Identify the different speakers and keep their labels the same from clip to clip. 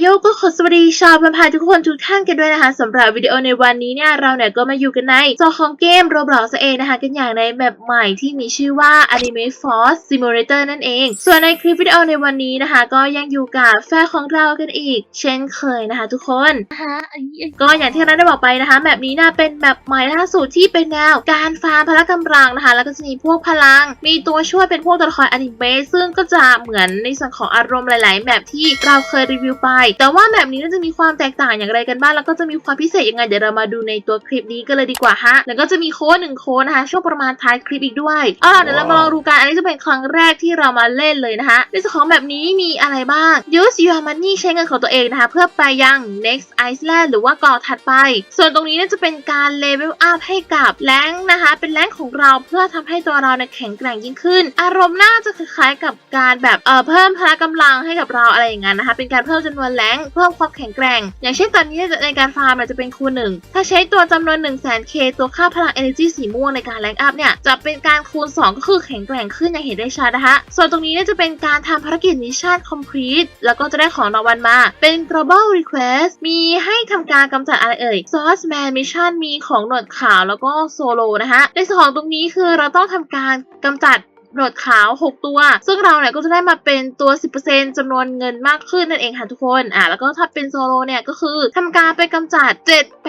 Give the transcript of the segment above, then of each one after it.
Speaker 1: โยก็ขอสวัสดีชาวพันพายทุกคนทุกท่านกันด้วยนะคะสำหรับวิดีโอในวันนี้เนี่ยเราเนี่ยก็มาอยู่กันในจอของเกม Roblox เองนะคะกันอย่างในแบบใหม่ที่มีชื่อว่า Anime Force Simulator นั่นเอง ส่วนในคลิปวิดีโอในวันนี้นะคะ ก็ยังอยู่กับแฟนของเรากันอีก เช่นเคยนะคะ ทุกคนนะคะอันนี้ก็อย่างที่เราได้บอกไปนะคะแบบนี้นะเป็นแบบใหม่ล่าสุดที่เป็นแนวการฟาร์มพละกำลังนะคะ แล้วก็จะมีพวกพลัง มีตัวช่วยเป็นพวกตัวละครอนิเมะซึ่งก็จะเหมือนในส่วนของอารมณ์หลาย ๆ แบบที่เราเคยรีวิวไปแต่ว่าแบบนี้น่าจะมีความแตกต่างอย่างไรกันบ้างแล้วก็จะมีความพิเศษยังไงเดี๋ยวเรามาดูในตัวคลิปนี้กันเลยดีกว่าฮะแล้วก็จะมีโค้ดหนึ่งโค้ดนะคะช่วงประมาณท้ายคลิปอีกด้วยเอาล่ะเดี๋ยวเรามาลองดูกันอันนี้จะเป็นครั้งแรกที่เรามาเล่นเลยนะคะในส่วนของแบบนี้มีอะไรบ้าง use your money ใช้เงินของตัวเองนะคะเพื่อไปยัง next Iceland หรือว่าเกาะถัดไป ส่วนตรงนี้เนี่ยจะเป็นการเลเวลอัพให้กับแรงค์นะคะ เป็นแรงค์ของเราเพื่อทำให้ตัวเราเนี่ยแข็งแกร่งยิ่งขึ้น อารมณ์น่าจะคล้ายๆกับการแบบเอ่อเพิ่มพละกำลังให้กับเราอะไรอย่างนั้นนะคะเป็นการเพิ่มจำนวนแรงเพิ่มความแข็งแกร่ง อย่างเช่นตอนนี้ในการฟาร์มเนี่ยจะเป็นคูณหนึ่งถ้าใช้ตัวจำนวน 1 0 0 0 0แสนเคตัวค่าพลัง energy สีม่วงในการแรงอัพเนี่ยจะเป็นการคูณ 2 ก็คือแข็งแกร่งขึ้นอย่างเห็นได้ชัดนะคะ ส่วนตรงนี้จะเป็นการทำภารกิจมิชชั่น complete แล้วก็จะได้ของรางวัลมา เป็น global request มีให้ทำการกำจัดอะไรเอ่ย source man mission มีของหนวดขาวแล้วก็โซโลนะคะในส่วนของตรงนี้คือเราต้องทำการกำจัด หนวดขาว 6 ตัว ซึ่งเราเนี่ยก็จะได้มาเป็นตัว 10%จำนวนเงินมากขึ้นนั่นเองค่ะทุกคน อะแล้วก็ถ้าเป็นโซโลเนี่ยก็คือทำการไปกำจัด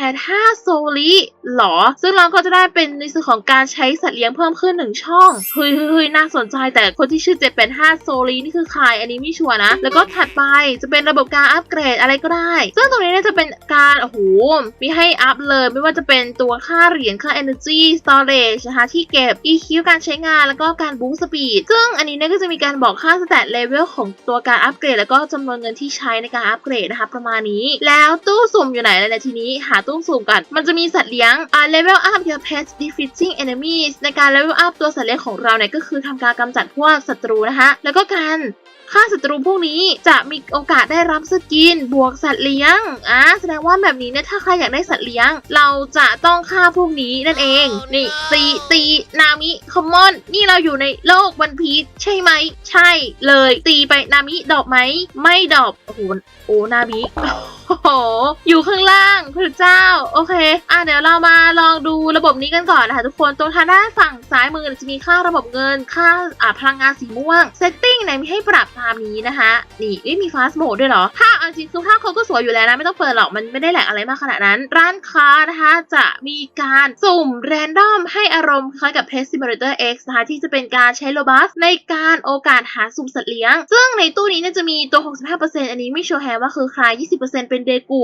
Speaker 1: 785 โซลิหรอ ซึ่งเราก็จะได้เป็นในส่วนของการใช้สัตว์เลี้ยงเพิ่มขึ้น 1 ช่องเฮ้ยเฮ้ยเฮ้ยน่าสนใจแต่คนที่ชื่อ 785 โซลินี่คือใครอันนี้ไม่ชัวร์นะ แล้วก็ถัดไปจะเป็นระบบการอัปเกรดอะไรก็ได้ ซึ่งตรงนี้เนี่ยจะเป็นการโอ้โหมีให้อัพเลย ไม่ว่าจะเป็นตัวค่าเหรียญค่า energy storage นะคะที่เก็บ EQ การใช้งานแล้วก็การบูสต์สปีด ซึ่งอันนี้เนี่ยก็จะมีการบอกค่าสแตทเลเวลของตัวการอัปเกรด แล้วก็จำนวนเงินที่ใช้ในการอัปเกรดนะคะประมาณนี้ แล้วตู้สุ่มอยู่ไหนแล้วเนี่ยทีนี้หาตู้สุ่มกัน มันจะมีสัตว์เลี้ยงอ่า level up your pet defeating enemies ในการ level up ตัวสัตว์เลี้ยงของเราเนี่ยก็คือทำการกำจัดพวกศัตรูนะคะแล้วก็การฆ่าศัตรูพวกนี้จะมีโอกาสได้รับสกินบวกสัตว์เลี้ยง อ่าแสดงว่าแบบนี้เนี่ยถ้าใครอยากได้สัตว์เลี้ยง เราจะต้องฆ่าพวกนี้นั่นเอง นี่ตีตีนามิคอมมอน นี่เราอยู่ในโลกวันพีชใช่ไหม ใช่เลย ตีไปนามิดอกไหม ไม่ดอกโอ้โหโอ้นามิโอ้โห อยู่ข้างล่างพระเจ้า โอเค อะเดี๋ยวเรามาลองดูระบบนี้กันก่อนนะคะทุกคน ตรงทางด้านฝั่งซ้ายมือจะมีค่าระบบเงิน ค่าอ่าพลังงานสีม่วง setting ไหนมีให้ปรับตามนี้นะคะ นี่ม่มี fast mode ด้วยเหรอ ถ้าเอาจริงคือภาพเขาก็สวยอยู่แล้วนะ ไม่ต้องเปิดหรอก มันไม่ได้แหลกอะไรมากขนาดนั้น ร้านค้านะคะจะมีการสุ่ม random ให้อารมณ์คล้ายกับ Pet Simulator X นะคะที่จะเป็นการใช้โลบัสในการโอกาสหาสุ่มสัตว์เลี้ยง ซึ่งในตู้นี้เนี่ยจะมีตัว 65%อันนี้ไม่โชว์แฮว่าคือใคร 20%เป็นเดกู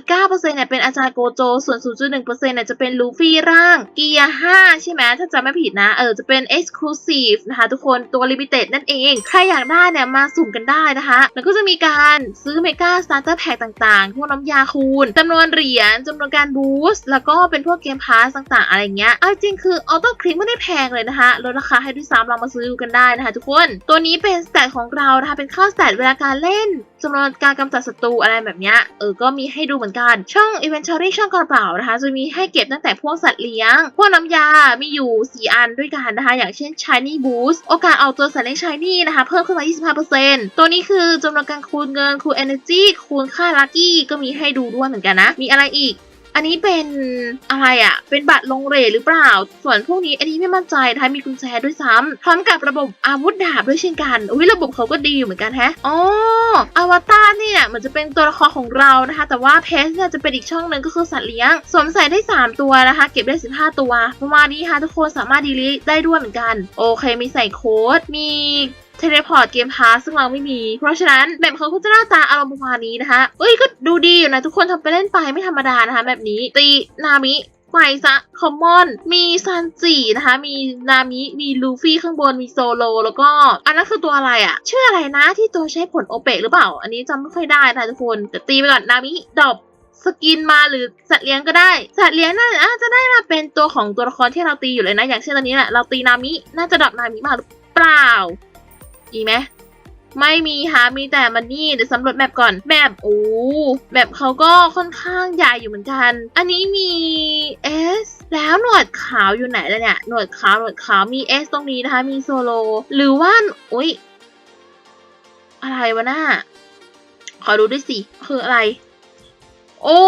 Speaker 1: 14.9%เนี่ยเป็นอาจารย์โกโจ ส่วน 0.1%เนี่ยจะเป็นลูฟี่ร่าง เกียร์5ใช่ไหมถ้าจำไม่ผิดนะ เออจะเป็น Exclusive นะคะทุกคนตัว Limited นั่นเอง ใครอยากได้เนี่ยมาสุ่มกันได้นะคะ แล้วก็จะมีการซื้อเมกาสตาร์เตอร์แพ็ต่างๆ พวกน้ำยาคูณจำนวนเหรียญจำนวนการบูสต์แล้วก็เป็นพวกเกมพาสต่างๆ อะไรเงี้ยเอาจริงคือออโต้คลิกไม่ได้แพงเลยนะคะลดราคาให้ด้วยซ้ำเรามาซื้อดูกันได้นะคะทุกคน ตัวนี้เป็นสแตทของเรานะคะเป็นค่าสแตทเวลาการเล่นจำนวนการกำจัดศัตรูอะไรแบบเนี้ยเออก็มีให้ดูเหมือนกัน ช่อง Inventory ช่องกระเป๋านะคะ จะมีให้เก็บตั้งแต่พวกสัตว์เลี้ยง พวกน้ำยา มีอยู่ 4 อันด้วยกันนะคะ อย่างเช่น Shiny Boost โอกาสเอาตัวสัตว์เลี้ยง Shiny นะคะ เพิ่มขึ้นมา 25%ตัวนี้คือจำนวนการคูณเงินคูณ Energy คูณค่า Lucky ก็มีให้ดูด้วยเหมือนกันนะ มีอะไรอีก อันนี้เป็นอะไรอะ่ะ เป็นบัตรลงเรทหรือเปล่า ส่วนพวกนี้อันนี้ไม่มั่นใจนะคะมีกุญแจด้วยซ้ำพร้อมกับระบบอาวุธดาบด้วยเช่นกันอุ้ยระบบเขาก็ดีอยู่เหมือนกันแฮะอ๋ออวตารเนี่ยเหมือนจะเป็นตัวละครของเรานะคะ แต่ว่าเพสเนี่ยจะเป็นอีกช่องหนึ่งก็คือสัตว์เลี้ยงสวมใส่ได้ 3 ตัวนะคะ เก็บได้ 15 ตัวประมาณนี้ค่ะทุกคนสามารถดีลิทได้ด้วยเหมือนกัน โอเคมีใส่โค้ดมี เทเลพอร์ตเกมพาสซึ่งเราไม่มี เพราะฉะนั้นแบบเขาก็จะหน้าตาอารมณ์ประมาณนี้นะคะเอ้ยก็ดูดีอยู่นะทุกคนทำไปเล่นไปไม่ธรรมดานะคะแบบนี้ตีนามิไปซะคอมมอน มีซันจินะคะ มีนามิ มีลูฟี่ข้างบน มีโซโล แล้วก็ อันนั้นคือตัวอะไรอะชื่ออะไรนะที่ตัวใช้ผลโอเปกหรือเปล่า อันนี้จำไม่ค่อยได้นะทุกคน แต่ตีไปก่อน นามิ ดอบสกินมาหรือสัตว์เลี้ยงก็ได้ สัตว์เลี้ยงน่าจจะได้มาเป็นตัวของตัวละครที่เราตีอยู่เลยนะ อย่างเช่นตอนนี้แหละเราตีนามิ น่าจะดอบนามิมาหรือเปล่า อีไหมไม่มีฮะมีแต่มันนี่เดี๋ยวสำรวจแมปก่อนแมปโอ้แมปเขาก็ค่อนข้างใหญ่อยู่เหมือนกัน อันนี้มีเอสแล้วหนวดขาวอยู่ไหนแล้วเนี่ยหนวดขาวหนวดขาวมีเอสตรงนี้นะคะมีโซโลหรือว่าอุ้ยอะไรวะหน้าขอดูด้วยสิคืออะไร โอ้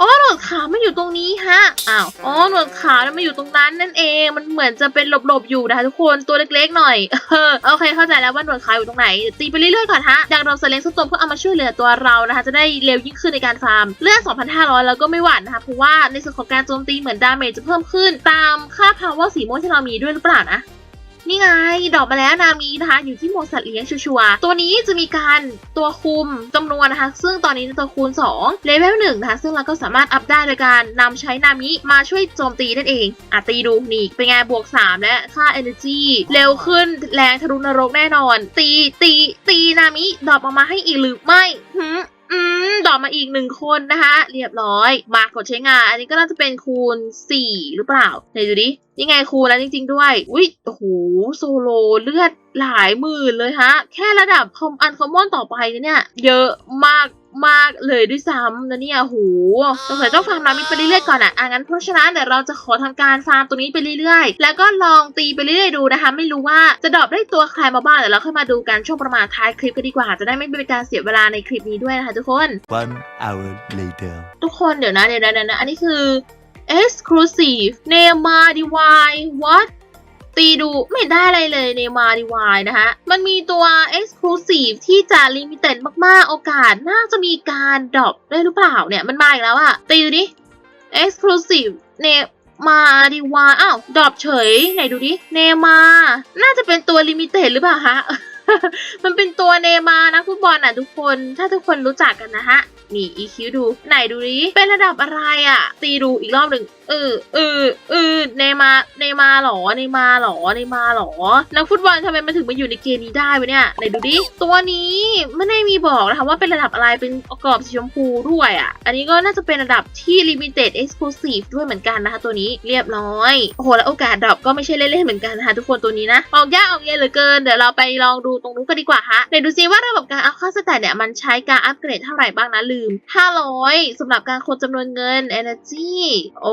Speaker 1: อ๋อหนวดขาวมันอยู่ตรงนี้ฮะ อ้าว อ๋อหนวดขาวมันมาอยู่ตรงนั้นนั่นเอง มันเหมือนจะเป็นหลบๆอยู่นะคะทุกคน ตัวเล็กๆหน่อย เออ โอเค เข้าใจแล้วว่าหนวดขาวอยู่ตรงไหนเดี๋ยวตีไปเรื่อยๆก่อนฮะอยากโดนสเลงสักตัวเพื่อเอามาช่วยเหลือตัวเรานะคะ จะได้เร็วยิ่งขึ้นในการฟาร์ม เลือด2,500 แล้วก็ไม่หวั่นนะคะ เพราะว่าในส่วนของการโจมตีเหมือนดาเมจจะเพิ่มขึ้น ตามค่า power สีม่วงที่เรามีด้วยหรือเปล่านะ นี่ไง ดอกมาแล้วนามีนะคะ อยู่ที่หมวดสัตว์เลี้ยงชัวตัวนี้จะมีการตัวคุมจำนวนนะคะ ซึ่งตอนนี้ตัวคูณ2เลเวล1นะคะ ซึ่งเราก็สามารถอัพได้โดยการนำใช้นามิมาช่วยโจมตีนั่นเองอะตีดูนี่เป็นไงบวก 3 และค่า energy เร็วขึ้นแรงทะลุนรกแน่นอน ตีตีตีนามิดรอปออกมาให้อีกหรือไม่หื อืมดอกมาอีกหนึ่งคนนะคะ เรียบร้อย มากดใช้งาน อันนี้ก็น่าจะเป็นคูณ 4 หรือเปล่าไหนดูดินี่ไงคูณแล้วจริง ๆ ด้วย อุ้ยโอ้โหโซโลเลือดหลายหมื่นเลยฮะ แค่ระดับคอมอันคอมมอนต่อไปเนี่ย เยอะมาก มากเลยด้วยซ้ำนะเนี่ยโหสงสัยต้องฟาร์มนามิไปเรื่อยๆก่อนอะอะงั้นเพราะฉะนั้นเดี๋ยวเราจะขอทำการฟาร์มตัวนี้ไปเรื่อยๆ แล้วก็ลองตีไปเรื่อยๆดูนะคะ ไม่รู้ว่าจะดรอปได้ตัวใครมาบ้างเดี๋ยวเราค่อยมาดูกันช่วงประมาณท้ายคลิปกันดีกว่า จะได้ไม่เป็นการเสียเวลาในคลิปนี้ด้วยนะคะทุกคน
Speaker 2: One hour later.
Speaker 1: ทุกคนเดี๋ยวนะเดี๋ยวนะเดี๋ยวนะอันนี้คือ exclusive Neymar DY what ตีดูไม่ได้อะไรเลย Neymar DY นะคะมันมีตัว exclusive ที่จะลิมิเต็ดมากๆ โอกาสน่าจะมีการดรอปได้หรือเปล่าเนี่ย มันมาอีกแล้วอะตีดูดิเอ็กซ์คลูซีฟเนมาดิวาอ้าวดรอปเฉย ไหนดูดิ เนมา น่าจะเป็นตัวลิมิเต็ดหรือเปล่าฮะ มันเป็นตัวเนมานะฟุตบอลอะทุกคน ถ้าทุกคนรู้จักกันนะฮะ นี่ EQ ดู ไหนดูดิเป็นระดับอะไรอะ ตีดูอีกรอบหนึ่งเออเออเออเนมาเนมาหรอเนมาหรอเนมาหรอนักฟุตบอลทำไมมันถึงมาอยู่ในเกมนี้ได้วะเนี่ยไหนดูดิตัวนี้ไม่ได้มีบอกนะคะว่าเป็นระดับอะไรเป็นกรอบสีชมพูด้วยอะ อันนี้ก็น่าจะเป็นระดับที่ limited exclusive ด้วยเหมือนกันนะคะ ตัวนี้เรียบร้อยโอ้โหแล้วโอกาสดรอปก็ไม่ใช่เล่นๆเหมือนกันนะคะทุกคนตัวนี้นะออกยากออกเย็นเหลือเกินเดี๋ยวเราไปลองดูตรงนู้นกันดีกว่าฮะเดี๋ยวดูซิว่าระบบการอัพค่าสแตทเนี่ยมันใช้การอัปเกรดเท่าไหร่บ้างนะลืม 500สำหรับการคนจำนวนเงิน energy โอ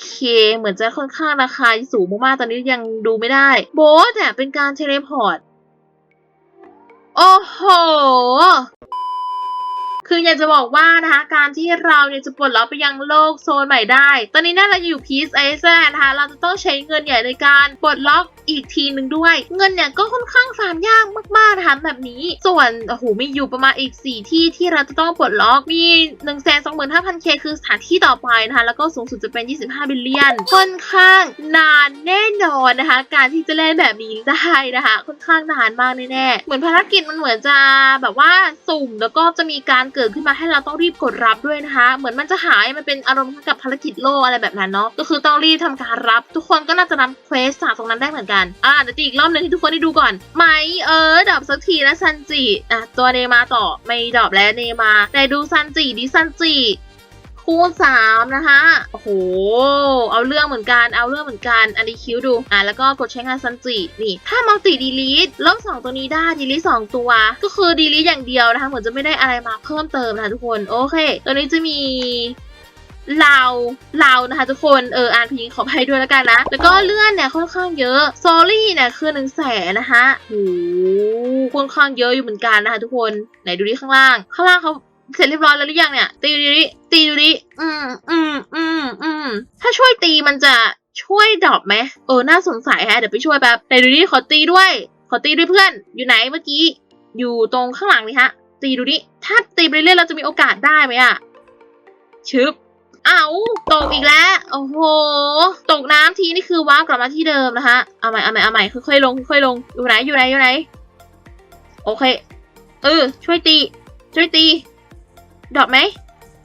Speaker 1: เค เหมือนจะค่อนข้างราคาสูงมากๆตอนนี้ยังดูไม่ได้โบสเนี่ยเป็นการเทเลพอร์ตโอ้โหคืออยากจะบอกว่านะคะการที่เราเนี่ยจะปลดล็อกไปยังโลกโซนใหม่ได้ ตอนนี้เนี่ยเราอยู่พีซไอแซนะคะเราจะต้องใช้เงินใหญ่ในการปลดล็อกอีกทีหนึ่งด้วย เงินเนี่ยก็ค่อนข้างฟาร์มยากมากๆนะคะแบบนี้ ส่วนโอ้โหมีอยู่ประมาณอีก 4 ที่ที่เราจะต้องปลดล็อกมี1 2 5 0 0 0 k คือสถานที่ต่อไปนะคะแล้วก็สูงสุดจะเป็น 25 บิลเลียน ค่อนข้างนานแน่นอนนะคะ การที่จะเล่นแบบนี้ได้นะคะ ค่อนข้างนานมากแน่ๆเหมือนภารกิจมันเหมือนจะแบบว่าสุ่มแล้วก็จะมีการเกิดขึ้นมาให้เราต้องรีบกดรับด้วยนะคะ เหมือนมันจะหายมันเป็นอารมณ์กับภารกิจโลกอะไรแบบนั้นเนาะก็คือต้องรีบทำการรับ ทุกคนก็น่าจะนำเควสจากตรงนั้นได้เหมือนกันอ่าเดี๋ยวตีอีกรอบหนึ่งให้ทุกคนได้ดูก่อน ไหมเออดรอปสักทีนะซันจิอะตัวเนมาต่อไม่ดรอปแล้วเนมา แต่ดูซันจิดิซันจิคูณสามนะคะโอ้โห เอาเรื่องเหมือนกัน เอาเรื่องเหมือนกัน อันนี้คิ้วดู อะ แล้วก็กดใช้งานซันจิ นี่ ถ้ามัลติดีลีทลบสองตัวนี้ได้ ดีลีทสองตัว ก็คือดีลีทอย่างเดียวนะคะ เหมือนจะไม่ได้อะไรมาเพิ่มเติมนะคะทุกคน โอเค ตัวนี้จะมี ลาวลาวนะคะทุกคนเอออ่านพีขอไปด้วยแล้วกันนะ แล้วก็เลื่อนเนี่ยค่อนข้างเยอะซอรี่เนี่ยคือหนึ่งแสนนะคะโอ้โหค่อนข้างเยอะอยู่เหมือนกันนะคะทุกคนไหนดูดิข้างล่าง ข้างล่างเขาเสร็จเรียบร้อยแล้วหรือยังเนี่ย ตีดูดิตีดูดิอืมอืมอืมอืมถ้าช่วยตีมันจะช่วยดรอปไหมเออน่าสงสัยฮะเดี๋ยวไปช่วยแป๊บไหนดูดิขอตีด้วย ขอตีด้วยเพื่อน อยู่ไหนเมื่อกี้ อยู่ตรงข้างหลังนี่ฮะ ตีดูดิถ้าตีไปเรื่อยเราจะมีโอกาสได้ไหมอะชึบ เอาตกอีกแล้ว โอ้โห ตกน้ำทีนี่คือว้าวกลับมาที่เดิมนะคะเอาใหม่เอาใหม่เอาใหม่ค่อยๆลงค่อยๆลง อยู่ไหนอยู่ไหนอยู่ไหน โอเค เออ ช่วยตี ช่วยตี ดรอปไหม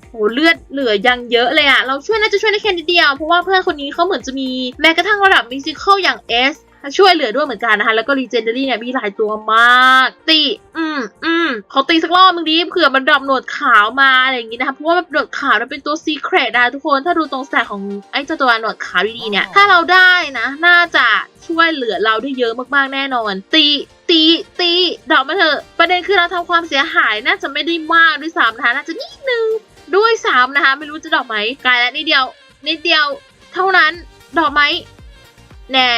Speaker 1: โหเลือดเหลือยังเยอะเลยอะเราช่วยน่าจะช่วยได้แค่นิดเดียว เพราะว่าเพื่อนคนนี้เขาเหมือนจะมีแม้กระทั่งระดับมิสิคอลอย่าง S ช่วยเหลือด้วยเหมือนกันนะคะ แล้วก็ Legendary เนี่ยมีหลายตัวมาก ตี อืมอืมเขาตีสักรอบมึงดิเผื่อมันดรอปหนวดขาวมาอะไรอย่างงี้นะคะ เพราะว่าแบบหนวดขาวมันเป็นตัว Secret นะคะทุกคน ถ้าดูตรงแสกของไอ้เจ้าตัวหนวดขาวดีๆเนี่ย ถ้าเราได้นะ น่าจะช่วยเหลือเราได้เยอะมากๆแน่นอน ตีตีตีดอกมาเถอะประเด็นคือเราทำความเสียหายน่าจะไม่ได้มากด้วยซ้ำนะคะน่าจะนิดนึงด้วยซ้ำนะคะ ไม่รู้จะดอกไหมไกลแล้วนิดเดียว นิดเดียว เท่านั้นดอกไหม แน่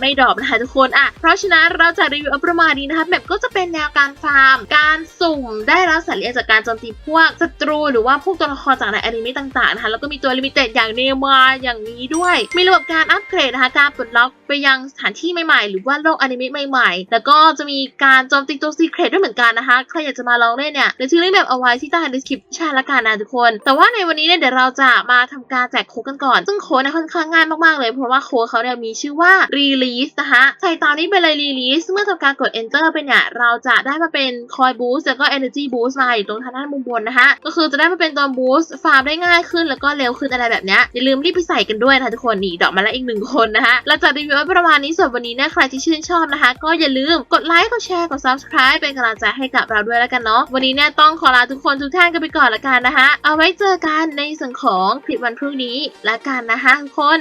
Speaker 1: ไม่ดรอปนะคะทุกคนอะเพราะฉะนั้นเราจะรีวิวประมาณนี้นะคะแบบก็จะเป็นแนวการฟาร์ม การสุ่มได้รับสัตว์เลี้ยงจากการโจมตีพวกศัตรู หรือว่าพวกตัวละครจากในอนิเมะต่างๆนะคะแล้วก็มีตัวลิมิเต็ดอย่างเนมาอย่างนี้ด้วย มีระบบการอัปเกรดนะคะการปลดล็อกไปยังสถานที่ใหม่ๆ หรือว่าโลกอนิเมะใหม่ๆ แล้วก็จะมีการโจมตีตัวซีเครตด้วยเหมือนกันนะคะใครอยากจะมาลองเล่นเนี่ยเดี๋ยวทิ้งลิงก์แบบเอาไว้ที่ใต้ description ละกันนะทุกคน แต่ว่าในวันนี้เนี่ยเดี๋ยวเราจะมาทำการแจกโค้ดกันก่อน ซึ่งโค้ดเนี่ยค่อนข้างง่ายมากๆเลยเพราะว่าโค้ดเขาเนี่ยมีชื่อว่า release นะคะใส่ตามนี้ไปเลย release เมื่อทำการกด enter ไปเนี่ย เราจะได้มาเป็น coin boost แล้วก็ energy boost มาอยู่ตรงทางด้านมุมบนนะคะก็คือจะได้มาเป็นตัว boost ฟาร์มได้ง่ายขึ้นแล้วก็เร็วขึ้นอะไรแบบเนี้ยอย่าลืมรีบไปใส่กันด้วยนะคะทุกคนนี่ดอกมาแล้วอีกหนึ่งคนนะคะเราจะรีวิวไว้ประมาณนี้ส่วนวันนี้นี่ใครที่ชื่นชอบนะคะ ก็อย่าลืมกดไลค์กดแชร์กด subscribe เป็นกำลังใจให้กับเราด้วยแล้วกันเนาะวันนี้เนี่ยต้องขอลาทุกคนทุกท่านกันไปก่อนละกันนะคะ เอาไว้เจอกันในส่วนของคลิปวันพรุ่งนี้ละกันนะคะทุกคน